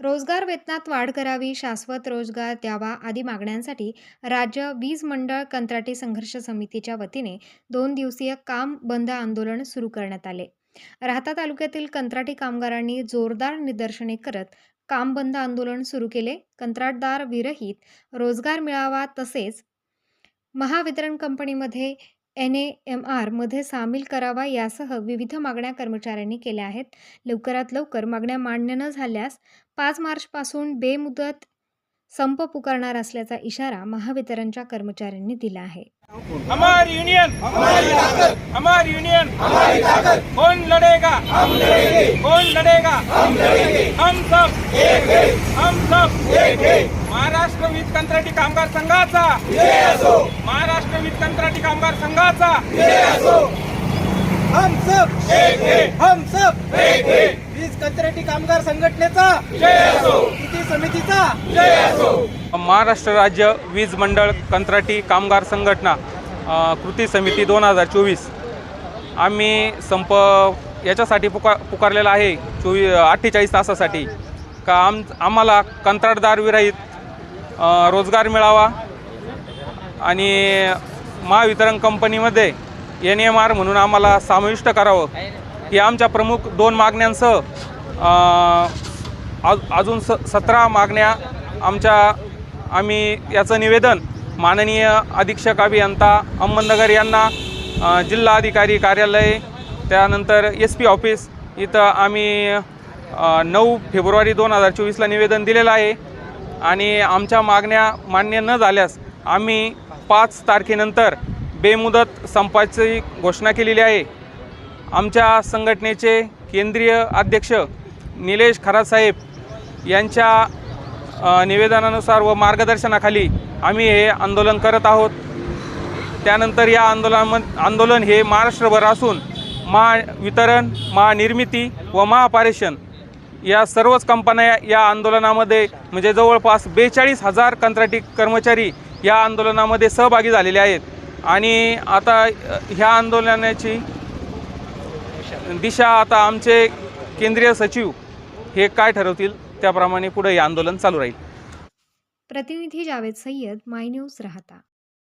रोजगार वेतनात वाढ करावी शाश्वत रोजगार द्यावा आदी मागण्यांसाठी राज्य वीज मंडळ कंत्राटी संघर्ष समितीच्या वतीने दोन दिवसीय काम बंद आंदोलन सुरू करण्यात आले. राहता तालुक्यातील कंत्राटी कामगारांनी जोरदार निदर्शने करत काम बंद आंदोलन सुरू केले. कंत्राटदार विरहित रोजगार मिळावा तसेच महावितरण कंपनीमध्ये एन ए एम आरमध्ये सामील करावा यासह विविध मागण्या कर्मचाऱ्यांनी केल्या आहेत. लवकरात लवकर मागण्या मान्य न झाल्यास पाच मार्चपासून बेमुदत संप पुकारणार असल्याचा इशारा महावितरणच्या कर्मचाऱ्यांनी दिला आहे. हमारी यूनियन हमारी ताकत हमारी यूनियन हमारी ताकत कौन लड़ेगा? हम लड़ेंगे. कौन लड़ेगा? हम लड़ेंगे. हम सब एक है. हम सब एक है. महाराष्ट्र वीज कंत्राटी कामगार संघाचा. विजय असो. महाराष्ट्र वीज कंत्राटी कामगार संघाचा. हम सब एक है हम सब एक है वीज कंत्राटी कामगार संघटनेचा. कृती समितीचा. महाराष्ट्र राज्य वीज मंडळ कंत्राटी कामगार संघटना कृती समिती दोन हजार चोवीस. आम्ही संप याच्यासाठी पुकार पुकारलेला आहे चोवी अठ्ठेचाळीस तासासाठी. का आम आम्हाला कंत्राटदार विरहित रोजगार मिळावा आणि महावितरण कंपनीमध्ये एन एम आर म्हणून आम्हाला समाविष्ट करावं. ही आमच्या प्रमुख दोन मागण्यांसह आज- अजून स सतरा मागण्या आमच्या आम्ही याचं निवेदन माननीय अधीक्षक अभियंता अहमदनगर यांना जिल्हाधिकारी जिल्हा अधिकारी कार्यालय त्यानंतर एस पी ऑफिस इथं आम्ही नऊ फेब्रुवारी दोन हजार चोवीसला निवेदन दिलेलं आहे. आणि आमच्या मागण्या मान्य न झाल्यास आम्ही पाच तारखेनंतर बेमुदत संपाची घोषणा केलेली आहे. आमच्या संघटनेचे केंद्रीय अध्यक्ष निलेश खरासाहेब यांच्या निवेदनानुसार व मार्गदर्शनाखाली आम्ही हे आंदोलन करत आहोत. त्यानंतर या आंदोलन आंदोलन हे महाराष्ट्रभर असून महावितरण महानिर्मिती व महापारेषण या सर्वच कंपन्या या आंदोलनामध्ये म्हणजे जवळपास बेचाळीस हजार कंत्राटी कर्मचारी या आंदोलनामध्ये सहभागी झालेले आहेत. आणि आता ह्या आंदोलनाची दिशा आता आमचे केंद्रीय सचिव हे काय ठरवतील त्याप्रमाणे पुढे हे आंदोलन चालू राहील. प्रतिनिधी जावेद सय्यद माय न्यूज राहता.